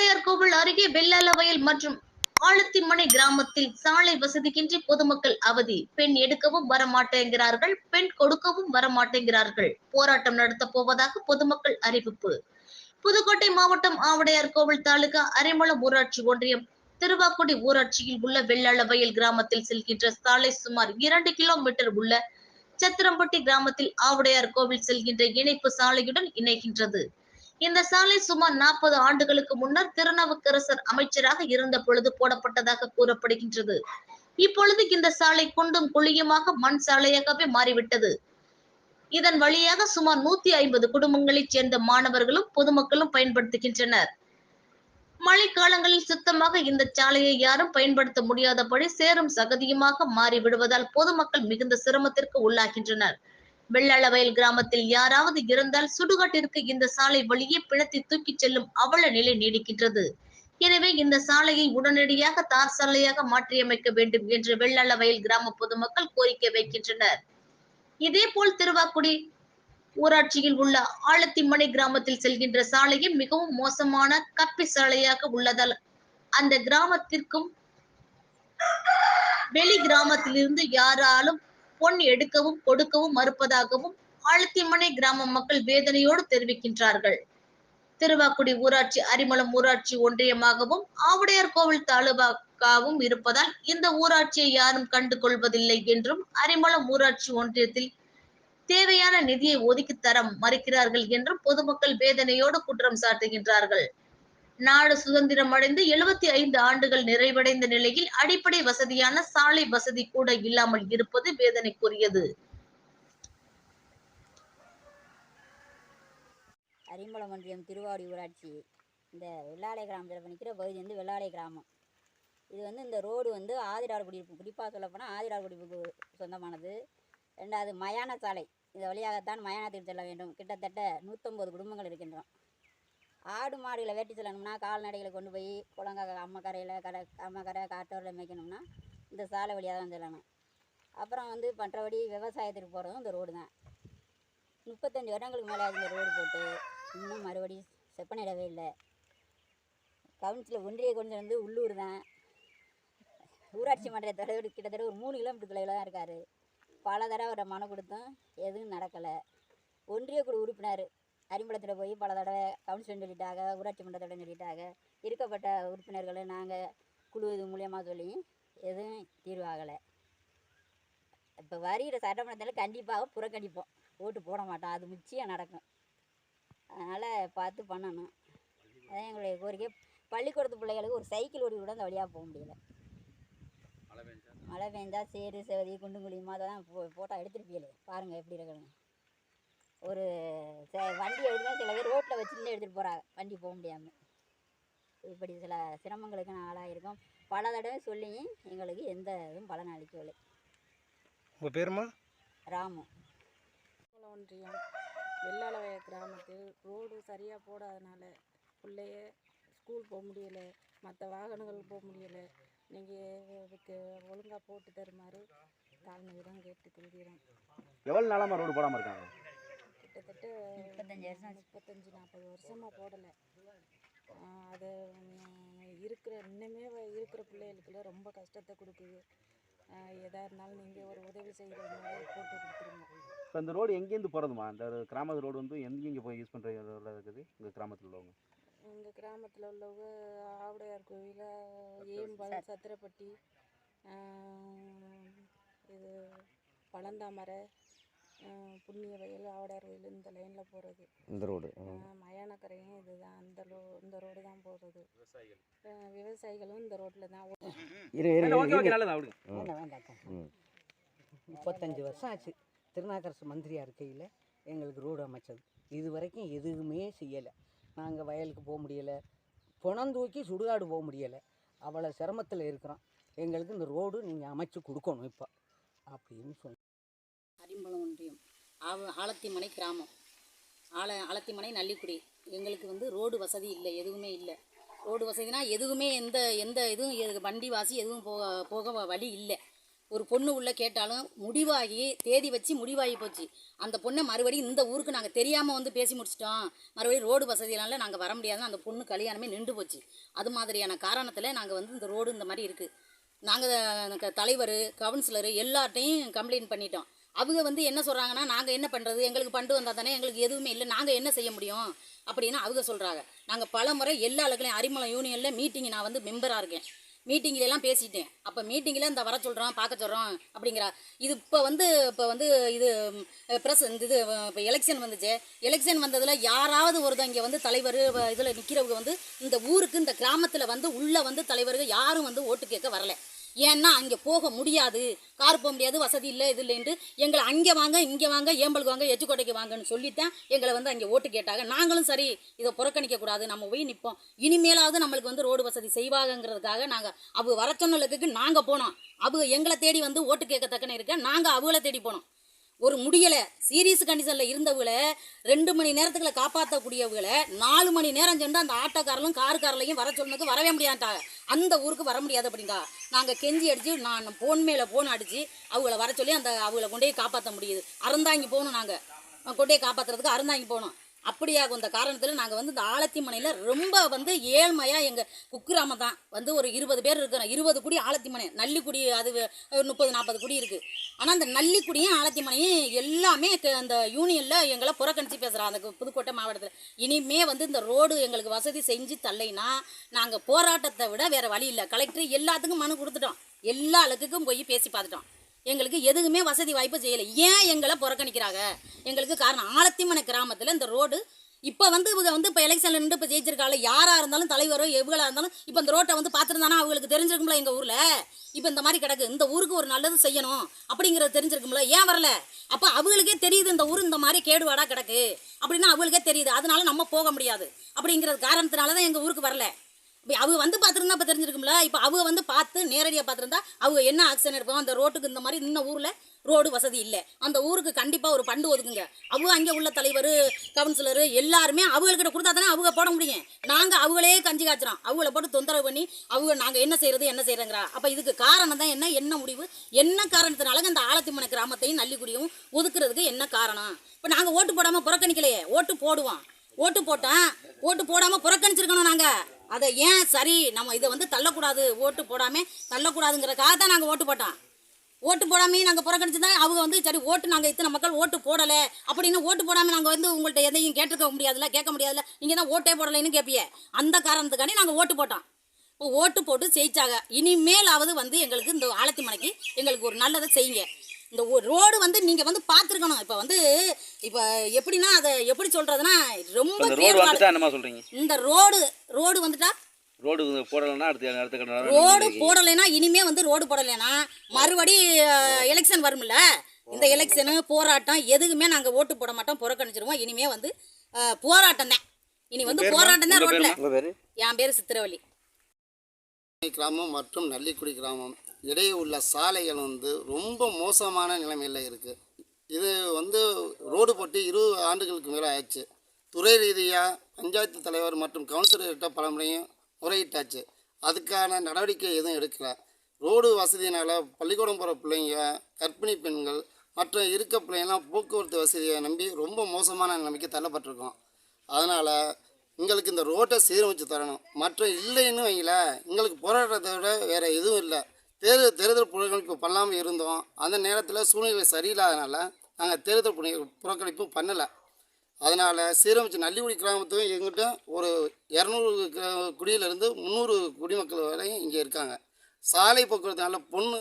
ஆவுடையார் கோவில் அருகே வெள்ளாளவயல் மற்றும் ஆழத்திமனை கிராமத்தில் சாலை வசதிக்கின்றி பொதுமக்கள் அவதி. பெண் எடுக்கவும் வரமாட்டேங்கிறார்கள் பெண் கொடுக்கவும் வரமாட்டேங்கிறார்கள். போராட்டம் நடத்த போவதாக பொதுமக்கள் அறிவிப்பு. புதுக்கோட்டை மாவட்டம் ஆவடையார் கோவில் தாலுகா அரிமளம் ஊராட்சி ஒன்றியம் திருவாக்குடி ஊராட்சியில் உள்ள வெள்ளாளவயல் கிராமத்தில் செல்கின்ற சாலை சுமார் இரண்டு கிலோமீட்டர் உள்ள சத்திரம்பட்டி கிராமத்தில் ஆவுடையார் கோவில் செல்கின்ற இணைப்பு சாலையுடன் இணைகின்றது. இந்த சாலை சுமார் நாற்பது ஆண்டுகளுக்கு முன்னர் திருநாவுக்கரசர் அமைச்சராக இருந்த பொழுது போடப்பட்டதாக கூறப்படுகின்றது. இப்பொழுது இந்த சாலை குண்டும் குழியுமாக மண் சாலையாகவே மாறிவிட்டது. இதன் வழியாக சுமார் நூத்தி ஐம்பது குடும்பங்களைச் சேர்ந்த மாணவர்களும் பொதுமக்களும் பயன்படுத்துகின்றனர். மழைக்காலங்களில் சுத்தமாக இந்த சாலையை யாரும் பயன்படுத்த முடியாதபடி சேரும் சகதியுமாக மாறி விடுவதால் பொதுமக்கள் மிகுந்த சிரமத்திற்கு உள்ளாகின்றனர். வெள்ளளவயல் கிராமத்தில் யாராவது இருந்தால் சுடுகாட்டிற்கு இந்த சாலை வழியே பிணத்தை தூக்கிச் செல்லும் அவல நிலை நீடிக்கின்றது. எனவே இந்த சாலையை உடனடியாக தார் சாலையாக மாற்றியமைக்க வேண்டும் என்று வெள்ளளவயல் கிராம பொதுமக்கள் கோரிக்கை வைக்கின்றனர். இதேபோல் திருவாக்குடி ஊராட்சியில் உள்ள ஆழத்திமனை கிராமத்தில் செல்கின்ற சாலையும் மிகவும் மோசமான கப்பி சாலையாக உள்ளதால் அந்த கிராமத்திற்கும் வெளி கிராமத்திலிருந்து யாராலும் பொன் எடுக்கவும் கொடுக்கவும் மறுப்பதாகவும் ஆழத்திமனை கிராம மக்கள் வேதனையோடு தெரிவிக்கின்றார்கள். திருவாக்குடி ஊராட்சி அரிமளம் ஊராட்சி ஒன்றியமாகவும் ஆவுடையார் கோவில் தாலுகாவும் இருப்பதால் இந்த ஊராட்சியை யாரும் கண்டு கொள்வதில்லை என்றும் அரிமளம் ஊராட்சி ஒன்றியத்தில் தேவையான நிதியை ஒதுக்கி தர மறுக்கிறார்கள் என்றும் பொதுமக்கள் வேதனையோடு குற்றம் சாட்டுகின்றார்கள். நாடு சுதந்திரம் அடைந்து எழுபத்தி ஐந்து ஆண்டுகள் நிறைவடைந்த நிலையில் அடிப்படை வசதியான சாலை வசதி கூட இல்லாமல் இருப்பது வேதனைக்குரியது. அரிமளம் ஒன்றியம் திருவாடி ஊராட்சி இந்த வெள்ளாளை கிராமத்தில் நிற்கிற பகுதி வந்து வெள்ளாடை கிராமம். இது வந்து இந்த ரோடு வந்து ஆதிரார் குடியிருப்பு குறிப்பாக சொல்லப்போனால் ஆதிரார் குடியிருப்புக்கு சொந்தமானது. ரெண்டாவது மயான சாலை இந்த வழியாகத்தான் மயானத்திற்கு செல்ல வேண்டும். கிட்டத்தட்ட நூற்றம்பது குடும்பங்கள் இருக்கின்றோம் ஆடு மாடுகளை வேட்டி செல்லணும்னா கால்நடைகளை கொண்டு போய் குளங்க அம்மக்கரையில் கரை அம்மக்கரை காட்டோரில் மேய்க்கணும்னா இந்த சாலை வழியாக தான் செல்லணும். அப்புறம் வந்து மற்றபடி விவசாயத்துக்கு போகிறதும் இந்த ரோடு தான். முப்பத்தஞ்சு வருடங்களுக்கு மேலே இந்த ரோடு போட்டு. இன்னும் மறுபடியும் செப்பனிடவே இல்லை. கவுன்சில் ஒன்றிய கொஞ்சம் வந்து உள்ளூர் தான். ஊராட்சி மன்ற தலைவர் கிட்டத்தட்ட ஒரு மூணு கிலோமீட்டர் தொலைவில் தான் இருக்கார். பல தடவை அவரை மனு கொடுத்தும் எதுவும் நடக்கலை. ஒன்றிய குழு உறுப்பினர் அரிம்பலத்தில் போய் பல தடவை கவுன்சிலர் சொல்லிட்டாங்க ஊராட்சி மன்றத்தோட சொல்லிட்டாங்க. இருக்கப்பட்ட உறுப்பினர்களை நாங்கள் குழு இது மூலியமாக சொல்லி எதுவும் தீர்வாகலை இப்போ வருகிற சட்டமன்றத்தில் கண்டிப்பாக புறக்கணிப்போம். ஓட்டு போட மாட்டோம். அது நிச்சயம் நடக்கும். அதனால் பார்த்து பண்ணணும். அதான் எங்களுடைய கோரிக்கை. பள்ளிக்கூடத்து பிள்ளைகளுக்கு ஒரு சைக்கிள் ஓடி கூட அந்த வழியாக போக முடியல. மழை பெஞ்சா? சேரு செவதி குண்டும் குழியுமா அதெல்லாம் ஃபோ ஃபோட்டோ எடுத்துருப்பீங்களே பாருங்கள் எப்படி இருக்குன்னு. ஒரு ச- வண்டி எடுத்துனா சில பேர் ரோட்டில் வச்சுருந்து எடுத்துகிட்டு போகிறாங்க வண்டி போக முடியாமல் இப்படி சில சிரமங்களுக்கு நான் ஆளாயிருக்கோம். பல தடவை சொல்லியும் எங்களுக்கு எந்த இதுவும் பலன் அளிக்கவில்லை. உங்கள் பேருமா? ராமு. ஒன்றியம் வெள்ளாளவய கிராமத்தில் ரோடு சரியாக போடாதனால பிள்ளைய ஸ்கூல் போக முடியலை. மற்ற வாகனங்கள் போக முடியலை. நீங்கள் இதுக்கு ஒழுங்காக போட்டு தருமாறு தாழ்மையுடன் கேட்டு கொள்கிறோம் எவ்வளோ நாளாக ரோடு போடாமல் இருக்காங்க? முப்பத்தஞ்சு வருஷம் ஆச்சு. முப்பத்தஞ்சு நாற்பது வருஷமாக போடலை. அது இருக்கிற இன்னுமே இருக்கிற பிள்ளைகளுக்குள்ள ரொம்ப கஷ்டத்தை கொடுக்குது. எதாக இருந்தாலும் நீங்கள் ஒரு உதவி செய்கிற மாதிரி போட்டு கொடுத்துருங்க. இப்போ இந்த ரோடு எங்கேருந்து போகிறதுமா இந்த கிராம ரோடு வந்து எங்கெங்கே போய் யூஸ் பண்ணுற ரோடில் இருக்குது உங்கள் கிராமத்தில் உள்ளவங்க? எங்கள் கிராமத்தில் உள்ளவங்க ஆவுடையார் கோவில் ஏம்பல் சத்திரப்பட்டி இது பழந்தாமரை புண்ணிய வயல் ஆவுடையார் கோயில் இந்த லைனில் போகிறது இந்த ரோடு மயானக்கரையும் இதுதான். அந்த ரோ இந்த ரோடு தான் போகிறது விவசாயிகளும் இந்த ரோட்டில் தான் முப்பத்தஞ்சு வருஷம் ஆச்சு. திருநாக்கரசு மந்திரியாக இருக்கையில் எங்களுக்கு ரோடு அமைச்சது. இது வரைக்கும் எதுவுமே செய்யலை. நாங்கள் வயலுக்கு போக முடியலை. புணம் தூக்கி சுடுகாடு போக முடியலை. அவ்வளோ சிரமத்தில் இருக்கிறோம். எங்களுக்கு இந்த ரோடு நீங்கள் அமைச்சு கொடுக்கணும் இப்போ. அப்படின்னு சொன்னோம் அரிம்பலம் ஒன்றியம். ஆவ ஆலத்திமனை கிராமம். ஆல ஆலத்திமனை நல்லிக்குடி. எங்களுக்கு வந்து ரோடு வசதி இல்லை எதுவுமே இல்லை. ரோடு வசதினா எதுவுமே எந்த எந்த இதுவும் எது- வண்டி வாசி எதுவும் போக போக வழி இல்லை. ஒரு பொண்ணு உள்ளே கேட்டாலும் முடிவாகி தேதி வச்சு முடிவாகி போச்சு. அந்த பொண்ணை மறுபடியும் இந்த ஊருக்கு நாங்கள் தெரியாமல் வந்து பேசி முடிச்சிட்டோம். மறுபடியும் ரோடு வசதினால நாங்கள் வர முடியாதுன்னு அந்த பொண்ணு கல்யாணமே நின்று போச்சு. அது மாதிரியான காரணத்தில் நாங்கள் வந்து இந்த ரோடு இந்த மாதிரி இருக்குது நாங்கள் தலைவர் கவுன்சிலரு எல்லார்ட்டையும் கம்ப்ளைண்ட் பண்ணிட்டோம். அவங்க வந்து என்ன சொல்கிறாங்கன்னா நாங்கள் என்ன பண்ணுறது எங்களுக்கு பண்டு வந்தால் தானே எங்களுக்கு எதுவுமே இல்லை. நாங்கள் என்ன செய்ய முடியும்? அப்படின்னு அவங்க சொல்கிறாங்க நாங்கள் பல முறை எல்லா அளவுலையும் அரிமளம் யூனியனில் மீட்டிங் நான் வந்து மெம்பராக இருக்கேன். மீட்டிங்கில் எல்லாம் பேசிட்டேன். அப்போ மீட்டிங்கில் இந்த வர சொல்கிறோம் பார்க்க சொல்கிறோம் அப்படிங்கிறா. இது இப்போ வந்து இப்போ வந்து இது ப்ரெஸ் இந்த இது இப்போ எலெக்ஷன் வந்துச்சு. எலெக்ஷன் வந்ததில் யாராவது ஒருத்தர் இங்கே வந்து தலைவர் இதில் நிற்கிறவங்க வந்து இந்த ஊருக்கு இந்த கிராமத்தில் வந்து உள்ளே வந்து தலைவர்கள் யாரும் வந்து ஓட்டு கேட்க வரலை. ஏன்னா அங்கே போக முடியாது. கார் போக முடியாது வசதி இல்லை இது இல்லைன்ட்டு எங்களை அங்கே வாங்க இங்கே வாங்க ஏம்பலுக்கு வாங்க எச்சுக்கோட்டைக்கு வாங்கன்னு சொல்லித்தான் எங்களை வந்து அங்கே ஓட்டு கேட்டாங்க. நாங்களும் சரி இதை புறக்கணிக்கக்கூடாது நம்ம போய் நிற்போம். இனிமேலாவது நம்மளுக்கு வந்து ரோடு வசதி செய்வாங்கங்கிறதுக்காக நாங்கள் அவங்க வர சொன்னலுக்கு நாங்கள் போனோம். அவங்க எங்களை தேடி வந்து ஓட்டு கேட்கத்தக்கன இருக்க நாங்கள் அவங்கள தேடி போனோம். ஒரு முடியலை. சீரியஸ் கண்டிஷனில் இருந்தவங்களை ரெண்டு மணி நேரத்துக்குள்ள காப்பாற்றக்கூடியவங்களை நாலு மணி நேரம் சென்று அந்த ஆட்டோக்காரலும் காருக்காரலையும் வர சொன்னதுக்கு வரவே முடியாட்டாங்க அந்த ஊருக்கு வர முடியாது அப்படிங்க நாங்கள் கெஞ்சி அடித்து நான் ஃபோன் மேலே ஃபோன் அடித்து அவங்கள வர சொல்லி அந்த அவங்கள கொண்டு போய் காப்பாற்ற முடியுது. அறந்தாங்கி போகணும் நாங்கள் கொண்டு போய் காப்பாற்றுறதுக்கு அறந்தாங்கி போகணும். அப்படியாக இந்த காரணத்தில் நாங்கள் வந்து இந்த ஆலத்திமனையில் ரொம்ப வந்து ஏழ்மையாக எங்கள் குக்கிராமம் தான். வந்து ஒரு இருபது பேர் இருக்கிறோம். இருபது குடி ஆலத்திமனை. நல்லிக்குடி அது முப்பது நாற்பது குடி இருக்குது ஆனால் அந்த நல்லிக்குடியும் ஆலத்திமனையும் எல்லாமே க- அந்த யூனியனில் எங்களை புறக்கணித்து பேசுகிறாங்க அந்த புதுக்கோட்டை மாவட்டத்தில். இனிமே வந்து இந்த ரோடு எங்களுக்கு வசதி செஞ்சு தள்ளைனா நாங்கள் போராட்டத்தை விட வேறு வழி இல்லை. கலெக்டர் எல்லாத்துக்கும் மனு கொடுத்துட்டோம். எல்லா அழுக்குக்கும் போய் பேசி பார்த்துட்டோம். எங்களுக்கு எதுவுமே வசதி வாய்ப்பு செய்யலை. ஏன் எங்களை புறக்கணிக்கிறாங்க? எங்களுக்கு காரணம் ஆலத்திமன கிராமத்தில் இந்த ரோடு. இப்போ வந்து இவங்க வந்து இப்போ எலெக்ஷனில் நின்று இப்போ ஜெயிச்சிருக்காங்க யாராக இருந்தாலும் தலைவரோ எவ்வளோ இருந்தாலும் இப்போ இந்த ரோட்டை வந்து பார்த்துருந்தானா? அவங்களுக்கு தெரிஞ்சிருக்கும்ல எங்கள் ஊரில். இப்போ இந்த மாதிரி கிடக்கு. இந்த ஊருக்கு ஒரு நல்லது செய்யணும் அப்படிங்கிறது தெரிஞ்சிருக்கும்ல. ஏன் வரல? அப்போ அவங்களுக்கே தெரியுது இந்த ஊர் இந்த மாதிரி கேடுவாடாக கிடக்கு. அப்படின்னா அவங்களுக்கே தெரியுது. அதனால நம்ம போக முடியாது. அப்படிங்கிறது காரணத்தினால தான் எங்கள் ஊருக்கு வரல. இப்போ வந்து பார்த்துருந்தா இப்போ தெரிஞ்சிருக்கும்ல. இப்போ அவங்க வந்து பார்த்து நேரடியாக பார்த்துருந்தா அவங்க என்ன ஆக்ஷன் எடுப்போம் அந்த ரோட்டுக்கு இந்த மாதிரி இந்த ஊரில் ரோடு வசதி இல்லை. அந்த ஊருக்கு கண்டிப்பாக ஒரு பண்டு ஒதுக்குங்க. அவங்க அங்கே உள்ள தலைவர் கவுன்சிலரு எல்லாருமே அவங்கக்கிட்ட கொடுத்தா தானே அவங்க போட முடியும். நாங்கள் அவங்களே கஞ்சி காய்ச்சிரோம் அவங்கள போட்டு தொந்தரவு பண்ணி அவங்க நாங்கள் என்ன செய்கிறது என்ன செய்கிறோங்கிறா அப்போ இதுக்கு காரணம் தான் என்ன? என்ன முடிவு? என்ன காரணத்தினால அந்த ஆலத்திமனை கிராமத்தையும் நல்லிக்குடியும் ஒதுக்குறதுக்கு என்ன காரணம்? இப்போ நாங்கள் ஓட்டு போடாமல் புறக்கணிக்கலையே. ஓட்டு போடுவோம். ஓட்டு போட்டேன். ஓட்டு போடாமல் புறக்கணிச்சிருக்கணும் நாங்கள் அதை ஏன் சரி நம்ம இதை வந்து தள்ளக்கூடாது ஓட்டு போடாமல் தள்ளக்கூடாதுங்கிறக்காக தான் நாங்கள் ஓட்டு போட்டோம். ஓட்டு போடாமையும் நாங்கள் புறக்கணிச்சு தான் அவங்க வந்து சரி ஓட்டு நாங்கள் இத்தனை மக்கள் ஓட்டு போடலை அப்படின்னு ஓட்டு போடாமல் நாங்கள் வந்து உங்கள்கிட்ட எதையும் கேட்டுக்க முடியாதுல்ல கேட்க முடியாதுல்ல. நீங்கள் தான் ஓட்டே போடலைன்னு கேட்பிய. அந்த காரணத்துக்காண்டி நாங்கள் ஓட்டு போட்டோம். இப்போ ஓட்டு போட்டு ஜெயிச்சாங்க. இனிமேலாவது வந்து எங்களுக்கு இந்த ஆலத்தி மலைக்கு எங்களுக்கு ஒரு நல்லதை செய்யுங்க. இந்த ரோடு வந்து நீங்கள் வந்து பார்த்துருக்கணும். இப்போ வந்து இப்போ எப்படின்னா அதை எப்படி சொல்கிறதுனா ரொம்ப ரோடு. வந்துட்டா என்னமா சொல்கிறீங்க இந்த ரோடு ரோடு வந்துட்டா? ரோடு போடலைன்னா அடுத்த ரோடு போடலைன்னா இனிமே வந்து ரோடு போடலைன்னா மறுபடி எலெக்ஷன் வரும்ல? இந்த எலெக்ஷனு போராட்டம் எதுக்குமே நாங்கள் ஓட்டு போட மாட்டோம் புறக்கணிச்சிருவோம். இனிமே வந்து போராட்டம் தான். இனி வந்து போராட்டம் தான் பேர்? என் பேர் சித்திரவள்ளி. கிராமம் மற்றும் நல்லிக்குடி கிராமம். இடையே உள்ள சாலைகள் வந்து ரொம்ப மோசமான நிலைமையில் இருக்குது இது வந்து ரோடு போட்டு இருபது ஆண்டுகளுக்கு மேலே ஆயிடுச்சு. துறை ரீதியாக பஞ்சாயத்து தலைவர் மற்றும் கவுன்சிலர்கிட்ட பல முறையும் முறையிட்டாச்சு. அதுக்கான நடவடிக்கை எதுவும் எடுக்கல. ரோடு வசதியினால் பள்ளிக்கூடம் போகிற பிள்ளைங்க கர்ப்பிணி பெண்கள் மற்ற இருக்க பிள்ளைங்கலாம் போக்குவரத்து வசதியை நம்பி ரொம்ப மோசமான நிலைமைக்கு தள்ளப்பட்டிருக்கோம். அதனால் எங்களுக்கு இந்த ரோட்டை சீரமைச்சு தரணும். மற்ற இல்லைன்னு வைங்கள எங்களுக்கு போராடுறத விட வேறு எதுவும் இல்லை. தேர்தல் தேர்தல் புறக்கணிப்பு பண்ணாமல் இருந்தோம். அந்த நேரத்தில் சூழ்நிலை சரியில்லாதனால நாங்கள் தேர்தல் புனி புறக்கணிப்பு பண்ணலை. அதனால் சீரமைச்சு நல்லிக்குடி கிராமத்துக்கும் எங்கிட்ட ஒரு இரநூறு குடியிலேருந்து முந்நூறு குடிமக்கள் வரையும் இங்கே இருக்காங்க. சாலை போக்குவரத்துனால பொண்ணு